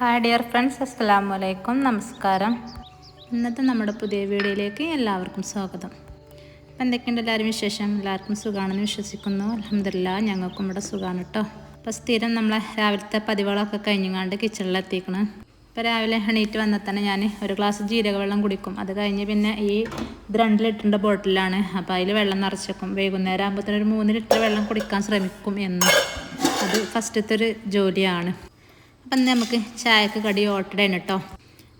Hi dear friends അസ്സലാമു അലൈക്കും നമസ്കാരം ഇന്നത്തെ നമ്മുടെ പുതിയ വീഡിയോയിലേക്ക് എല്ലാവർക്കും സ്വാഗതം. അപ്പം എന്തൊക്കെയുണ്ട് എല്ലാവരും വിശേഷം? എല്ലാവർക്കും സുഖമാണെന്ന് വിശ്വസിക്കുന്നു. അലഹമില്ല ഞങ്ങൾക്കും ഇവിടെ സുഖമാണ് കേട്ടോ. അപ്പോൾ സ്ഥിരം നമ്മളെ രാവിലത്തെ പതിവുകളൊക്കെ കഴിഞ്ഞങ്ങാണ്ട് കിച്ചണിലെത്തിക്കണം. ഇപ്പോൾ രാവിലെ എണീറ്റ് വന്നാൽ തന്നെ ഞാൻ ഒരു ഗ്ലാസ് ജീരകവെള്ളം കുടിക്കും. അത് കഴിഞ്ഞ് പിന്നെ ഈ ഇത് ബോട്ടിലാണ്. അപ്പോൾ അതിൽ വെള്ളം നിറച്ചേക്കും. വൈകുന്നേരം ആകുമ്പോഴത്തേനും ഒരു മൂന്ന് ലിറ്റർ വെള്ളം കുടിക്കാൻ ശ്രമിക്കും എന്ന്. അത് ഫസ്റ്റത്തെ ഒരു ജോലിയാണ്. അപ്പം നമുക്ക് ചായക്ക് കടി ഓട്ടടയാണ് കേട്ടോ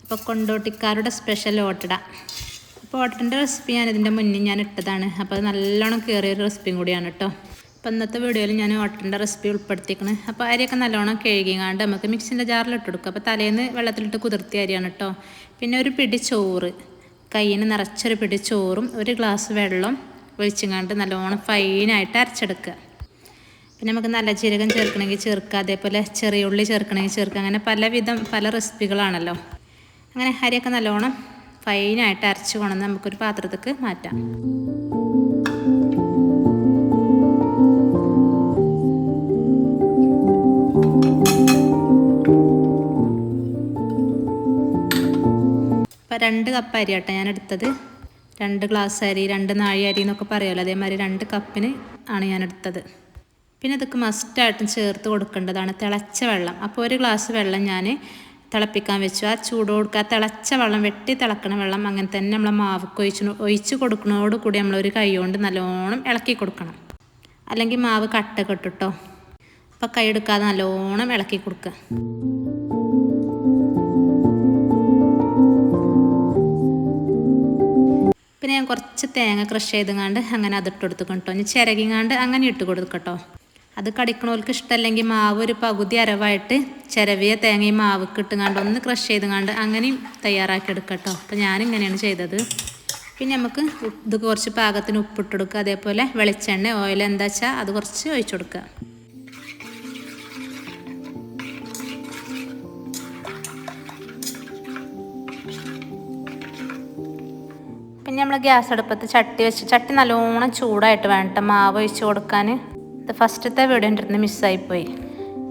അപ്പോൾ കൊണ്ടോട്ടിക്കാരുടെ സ്പെഷ്യൽ ഓട്ടട. അപ്പോൾ ഓട്ടന്റെ റെസിപ്പി ഞാൻ ഇതിന്റെ മുന്നേ ഞാൻ ഇട്ടതാണ്. അപ്പോൾ അത് നല്ലോണം കയറിയൊരു റെസിപ്പിയും കൂടിയാണ് കേട്ടോ അപ്പോൾ ഇന്നത്തെ വീഡിയോയിൽ ഞാൻ ഓട്ടന്റെ റെസിപ്പി ഉൾപ്പെടുത്തിക്കണം അപ്പോൾ അരിയൊക്കെ നല്ലോണം കഴുകിങ്ങാണ്ട് നമുക്ക് മിക്സിന്റെ ജാറിൽ ഇട്ട് കൊടുക്കുക അപ്പോൾ തലേന്ന് വെള്ളത്തിലിട്ട് കുതിർത്തിയ അരിയാണ് കേട്ടോ പിന്നെ ഒരു പിടി ചോറ്. കയ്യിന് നിറച്ചൊരു പിടി ചോറും ഒരു ഗ്ലാസ് വെള്ളം ഒഴിച്ചിങ്ങാണ്ട് നല്ലോണം ഫൈനായിട്ട് അരച്ചെടുക്കുക. പിന്നെ നമുക്ക് നല്ല ജീരകം ചേർക്കണമെങ്കിൽ ചേർക്കുക അതേപോലെ ചെറിയ ഉള്ളി ചേർക്കണമെങ്കിൽ ചേർക്കുക അങ്ങനെ പലവിധം പല റെസിപ്പികളാണല്ലോ. അങ്ങനെ അരിയൊക്കെ നല്ലോണം ഫൈനായിട്ട് അരച്ച് കൊണ്ടുവന്ന് നമുക്കൊരു പാത്രത്തേക്ക് മാറ്റാം. രണ്ട് കപ്പ് അരി കേട്ടോ ഞാൻ എടുത്തത് രണ്ട് ഗ്ലാസ് അരി രണ്ട് നാഴി അരി എന്നൊക്കെ പറയുമല്ലോ അതേമാതിരി രണ്ട് കപ്പിന് ആണ് ഞാൻ എടുത്തത് പിന്നെ ഇതൊക്കെ മസ്റ്റായിട്ടും ചേർത്ത് കൊടുക്കേണ്ടതാണ്. തിളച്ച വെള്ളം. അപ്പോൾ ഒരു ഗ്ലാസ് വെള്ളം ഞാൻ തിളപ്പിക്കാൻ വെച്ചു. ആ ചൂട് കൊടുക്കുക തിളച്ച വെള്ളം വെട്ടി തിളക്കണ വെള്ളം അങ്ങനെ തന്നെ നമ്മൾ മാവൊക്കെ ഒഴിച്ച് ഒഴിച്ച് കൂടി നമ്മളൊരു കൈ കൊണ്ട് നല്ലോണം ഇളക്കി കൊടുക്കണം. അല്ലെങ്കിൽ മാവ് കട്ട കെട്ടിട്ടോ അപ്പോൾ കൈ എടുക്കാതെ നല്ലോണം ഇളക്കി കൊടുക്കുക. പിന്നെ ഞാൻ കുറച്ച് തേങ്ങ ക്രഷ് ചെയ്തുങ്ങാണ്ട് അങ്ങനെ അതിട്ട് കൊടുത്തു കേട്ടോ. ഇനി ചിരകിങ്ങാണ്ട് അങ്ങനെ ഇട്ട് കൊടുക്കട്ടോ. അത് കടിക്കണവർക്ക് ഇഷ്ടമല്ലെങ്കിൽ മാവ് ഒരു പകുതി അരവായിട്ട് ചിരവിയ തേങ്ങയും മാവ് ഇട്ടുങ്ങാണ്ട് ഒന്ന് ക്രഷ് ചെയ്തുകൊണ്ട് അങ്ങനെയും തയ്യാറാക്കി എടുക്കട്ടോ. അപ്പോൾ ഞാനിങ്ങനെയാണ് ചെയ്തത്. പിന്നെ നമുക്ക് ഇത് കുറച്ച് പാകത്തിന് ഉപ്പിട്ട് കൊടുക്കുക. അതേപോലെ വെളിച്ചെണ്ണ ഓയിൽ എന്താ വെച്ചാൽ അത് കുറച്ച് ഒഴിച്ചു കൊടുക്കുക. പിന്നെ നമ്മൾ ഗ്യാസ് അടുപ്പത്ത് ചട്ടി വെച്ച് ചട്ടി നല്ലോണം ചൂടായിട്ട് വേണ്ട മാവ് ഒഴിച്ച് കൊടുക്കാൻ. ഫസ്റ്റത്തെ വീഡിയോ എന്റെ അടുത്ത് മിസ്സായിപ്പോയി.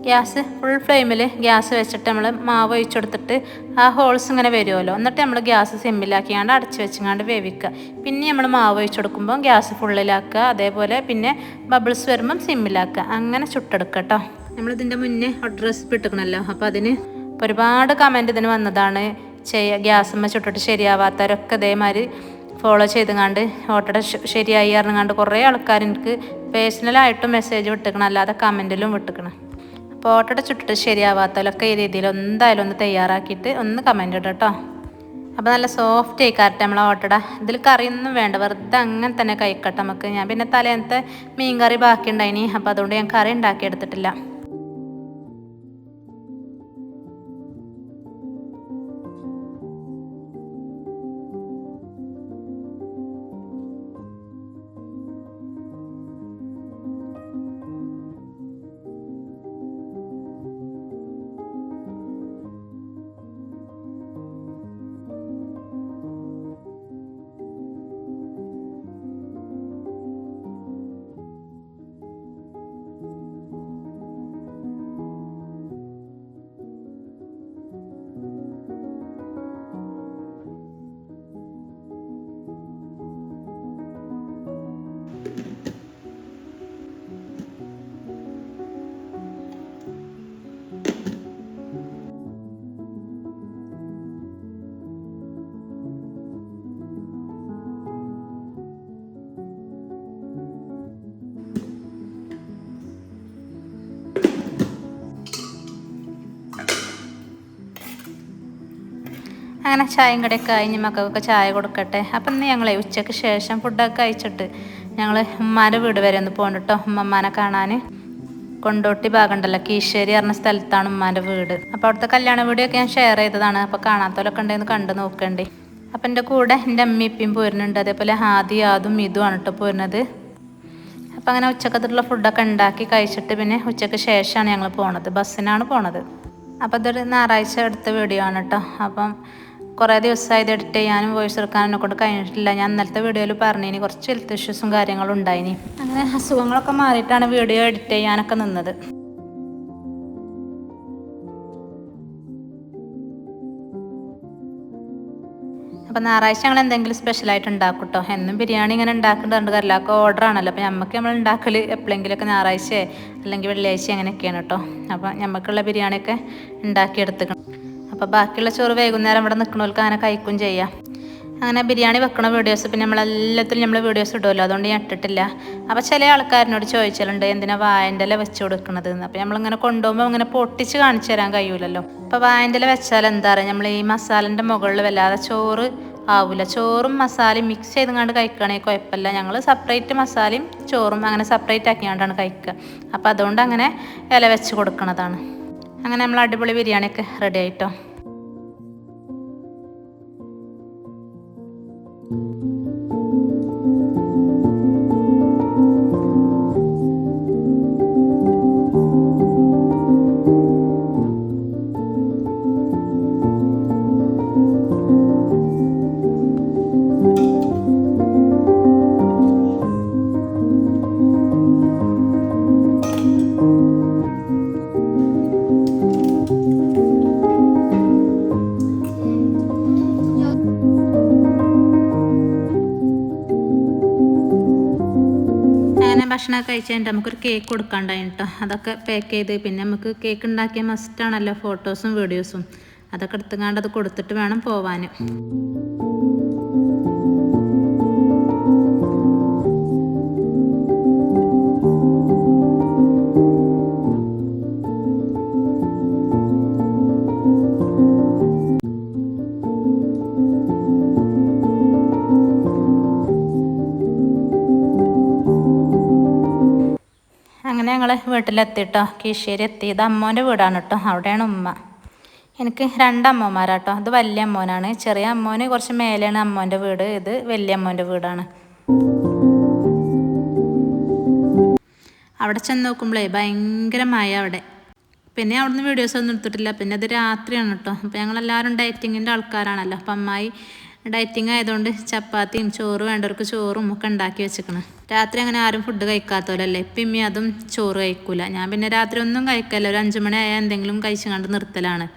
ഗ്യാസ് ഫുൾ ഫ്ലെയിമിൽ ഗ്യാസ് വെച്ചിട്ട് നമ്മൾ മാവ് ഒഴിച്ചു കൊടുത്തിട്ട് ആ ഹോൾസ് ഇങ്ങനെ വരുമല്ലോ എന്നിട്ട് നമ്മൾ ഗ്യാസ് സിമ്മിലാക്കിയാണ്ട് അടച്ച് വെച്ചങ്ങാണ്ട് വേവിക്കുക. പിന്നെ നമ്മൾ മാവ് ഒഴിച്ചു കൊടുക്കുമ്പോൾ ഗ്യാസ് ഫുള്ളിലാക്കുക അതേപോലെ പിന്നെ ബബിൾസ് വരുമ്പം സിമ്മിലാക്കുക അങ്ങനെ ചുട്ടെടുക്കുക കേട്ടോ നമ്മളിതിന്റെ മുന്നേ ഹോട്ട് റെസിപ്പി ഇട്ടിക്കണമല്ലോ അപ്പോൾ അതിന് ഒരുപാട് കമന്റ് ഇതിന് വന്നതാണ്. ചെയ്യ ഗ്യാസമ്മ ചുട്ടിട്ട് ശരിയാവാത്തവരൊക്കെ ഇതേമാതിരി ഫോളോ ചെയ്തുങ്ങാണ്ട് ഓട്ടോടെ ശരിയായി അറിഞ്ഞാണ്ട് കുറേ ആൾക്കാർ എനിക്ക് പേഴ്സണലായിട്ടും മെസ്സേജ് വിട്ടിക്കണം അല്ലാതെ കമന്റിലും വിട്ടിക്കണം. അപ്പോൾ ഓട്ടോടെ ചുട്ടിട്ട് ശരിയാവാത്തവരൊക്കെ ഈ രീതിയിൽ എന്തായാലും ഒന്ന് തയ്യാറാക്കിയിട്ട് ഒന്ന് കമന്റ് ഇടും കേട്ടോ അപ്പോൾ നല്ല സോഫ്റ്റ് ആയിക്കാരട്ടെ നമ്മളെ ഓട്ടട. ഇതിൽ കറിയൊന്നും വേണ്ട വെറുതെ അങ്ങനെ തന്നെ കഴിക്കട്ടെ നമുക്ക്. ഞാൻ പിന്നെ തലേന്നത്തെ മീൻ കറി ബാക്കി ഉണ്ടായിനി അപ്പോൾ അതുകൊണ്ട് ഞാൻ കറി ഉണ്ടാക്കി അങ്ങനെ ചായയും കടയൊക്കെ കഴിഞ്ഞ് മക്കൾക്കൊക്കെ ചായ കൊടുക്കട്ടെ. അപ്പം ഇന്ന് ഞങ്ങളെ ഉച്ചയ്ക്ക് ശേഷം ഫുഡൊക്കെ കഴിച്ചിട്ട് ഞങ്ങൾ ഉമ്മാന്റെ വീട് വരെ ഒന്ന് പോകണം കേട്ടോ ഉമ്മമ്മാനെ കാണാൻ കൊണ്ടോട്ടി ഭാഗമുണ്ടല്ലോ കീശ്ശേരി പറഞ്ഞ സ്ഥലത്താണ് ഉമ്മാന്റെ വീട്. അപ്പോൾ അവിടുത്തെ കല്യാണ വീഡിയോ ഞാൻ ഷെയർ ചെയ്തതാണ്. അപ്പോൾ കാണാത്തവരൊക്കെ ഉണ്ടെന്ന് കണ്ട് നോക്കണ്ടേ. അപ്പം എന്റെ കൂടെ എന്റെ അമ്മിപ്പിയും പോരുന്നുണ്ട്. അതേപോലെ ഹാദി ആദും ഇതുമാണ് കേട്ടോ പോരുന്നത്. അപ്പം അങ്ങനെ ഉച്ചക്കത്തുള്ള ഫുഡൊക്കെ ഉണ്ടാക്കി കഴിച്ചിട്ട് പിന്നെ ഉച്ചയ്ക്ക് ശേഷമാണ് ഞങ്ങൾ പോണത്. ബസ്സിനാണ് പോണത്. അപ്പോൾ ഇതൊരു ഞായറാഴ്ച എടുത്ത വീഡിയോ ആണ് കേട്ടോ അപ്പം കുറേ ദിവസമായത് ഇത് എഡിറ്റ് ചെയ്യാനും വോയിസ് എടുക്കാനും കൊണ്ട് കഴിഞ്ഞിട്ടില്ല. ഞാൻ ഇന്നലത്തെ വീഡിയോയിൽ പറഞ്ഞിനി കുറച്ച് ഹെൽത്ത് ഇഷ്യൂസും കാര്യങ്ങളും ഉണ്ടായിനി. അങ്ങനെ അസുഖങ്ങളൊക്കെ മാറിയിട്ടാണ് വീഡിയോ എഡിറ്റ് ചെയ്യാനൊക്കെ നിന്നത്. അപ്പോൾ ഞായറാഴ്ച ഞങ്ങൾ എന്തെങ്കിലും സ്പെഷ്യലായിട്ട് ഉണ്ടാക്കും കേട്ടോ എന്നും ബിരിയാണി ഇങ്ങനെ ഉണ്ടാക്കുന്നുണ്ട്. കല്ലാക്ക ഓർഡർ ആണല്ലോ. അപ്പോൾ നമുക്ക് നമ്മൾ ഉണ്ടാക്കൽ എപ്പോഴെങ്കിലുമൊക്കെ ഞായറാഴ്ച അല്ലെങ്കിൽ വെള്ളിയാഴ്ച അങ്ങനെയൊക്കെയാണ് കേട്ടോ. അപ്പോൾ നമുക്കുള്ള ബിരിയാണിയൊക്കെ ഉണ്ടാക്കിയെടുത്തിക്കണം അപ്പോൾ ബാക്കിയുള്ള ചോറ് വൈകുന്നേരം ഇവിടെ നിൽക്കണവർക്ക് അങ്ങനെ കഴിക്കും ചെയ്യാം. അങ്ങനെ ബിരിയാണി വെക്കണ വീഡിയോസ് പിന്നെ നമ്മളെല്ലാത്തിലും നമ്മൾ വീഡിയോസ് ഇടുമല്ലോ അതുകൊണ്ട് ഞാൻ ഇട്ടിട്ടില്ല. അപ്പോൾ ചില ആൾക്കാരിനോട് ചോദിച്ചിട്ടുണ്ട് എന്തിനാ വായന്റെ ഇല വെച്ച് കൊടുക്കണത്? എന്ന്. അപ്പോൾ നമ്മളിങ്ങനെ കൊണ്ടുപോകുമ്പോൾ ഇങ്ങനെ പൊട്ടിച്ച് കാണിച്ചു തരാൻ കഴിയൂലല്ലോ. അപ്പോൾ വായന്റെ വെച്ചാൽ എന്താ പറയുക നമ്മൾ ഈ മസാലന്റെ മുകളിൽ വല്ലാതെ ചോറ് ആവില്ല ചോറും മസാലയും മിക്സ് ചെയ്ത് കണ്ട് കഴിക്കുകയാണെങ്കിൽ കുഴപ്പമില്ല. ഞങ്ങൾ സെപ്പറേറ്റ് മസാലയും ചോറും അങ്ങനെ സെപ്പറേറ്റ് ആക്കിക്കൊണ്ടാണ് കഴിക്കുക. അപ്പോൾ അതുകൊണ്ട് അങ്ങനെ ഇല വെച്ച് കൊടുക്കണതാണ്. അങ്ങനെ നമ്മൾ അടിപൊളി ബിരിയാണിയൊക്കെ റെഡി ആയിട്ടോ. ഭക്ഷണമൊക്കെ കഴിച്ച് കഴിഞ്ഞിട്ട് നമുക്കൊരു കേക്ക് കൊടുക്കാണ്ടായി കേട്ടോ അതൊക്കെ പാക്ക് ചെയ്ത് പിന്നെ നമുക്ക് കേക്ക് ഉണ്ടാക്കിയ മസ്റ്റാണല്ലോ ഫോട്ടോസും വീഡിയോസും അതൊക്കെ എടുത്തുകൊണ്ട് അത് കൊടുത്തിട്ട് വേണം പോവാൻ അങ്ങനെ ഞങ്ങൾ വീട്ടിലെത്തിട്ടോ. കീശേരി എത്തിയത് അമ്മോന്റെ വീടാണ് കേട്ടോ അവിടെയാണ് ഉമ്മ. എനിക്ക് രണ്ടമ്മമാരാട്ടോ. അത് വലിയ അമ്മോനാണ്. ചെറിയ അമ്മോന് കുറച്ച് മേലെയാണ് അമ്മോന്റെ വീട്. ഇത് വലിയ അമ്മോന്റെ വീടാണ്. അവിടെ ചെന്ന് നോക്കുമ്പോഴേ ഭയങ്കര മഴ അവിടെ. പിന്നെ അവിടുന്ന് വീഡിയോസ് ഒന്നും എടുത്തിട്ടില്ല. പിന്നെ അത് രാത്രിയാണ് കേട്ടോ അപ്പോൾ ഞങ്ങളെല്ലാവരും ഡയറ്റിങ്ങിന്റെ ആൾക്കാരാണല്ലോ. അപ്പം അമ്മായി ഡയറ്റിങ് ആയതുകൊണ്ട് ചപ്പാത്തിയും ചോറ് വേണ്ടവർക്ക് ചോറും ഒക്കെ ഉണ്ടാക്കി വെച്ചിക്കണം. രാത്രി അങ്ങനെ ആരും ഫുഡ് കഴിക്കാത്തവരല്ലേ? ഇപ്പം ഇമ്മി അതും ചോറ് കഴിക്കൂല. ഞാൻ പിന്നെ രാത്രി ഒന്നും കഴിക്കല്ല. ഒരു അഞ്ചു മണി എന്തെങ്കിലും കഴിച്ചു കണ്ട് നിർത്തലാണ്.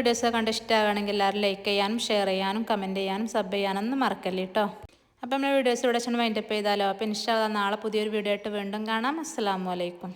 വീഡിയോസ് കണ്ട് ഇഷ്ടമാകണമെങ്കിൽ എല്ലാവരും ലൈക്ക് ചെയ്യാനും ഷെയർ ചെയ്യാനും കമന്റ് ചെയ്യാനും സബ് ചെയ്യാനൊന്നും മറക്കല്ലേ കേട്ടോ അപ്പോൾ നമ്മുടെ വീഡിയോസ് ഇവിടെ ചെന്ന് വൈൻഡപ്പ് ചെയ്താലോ. അപ്പോൾ ഇൻഷാല്ല നാളെ പുതിയൊരു വീഡിയോ ആയിട്ട് വീണ്ടും കാണാം. അസ്സാം വലൈക്കും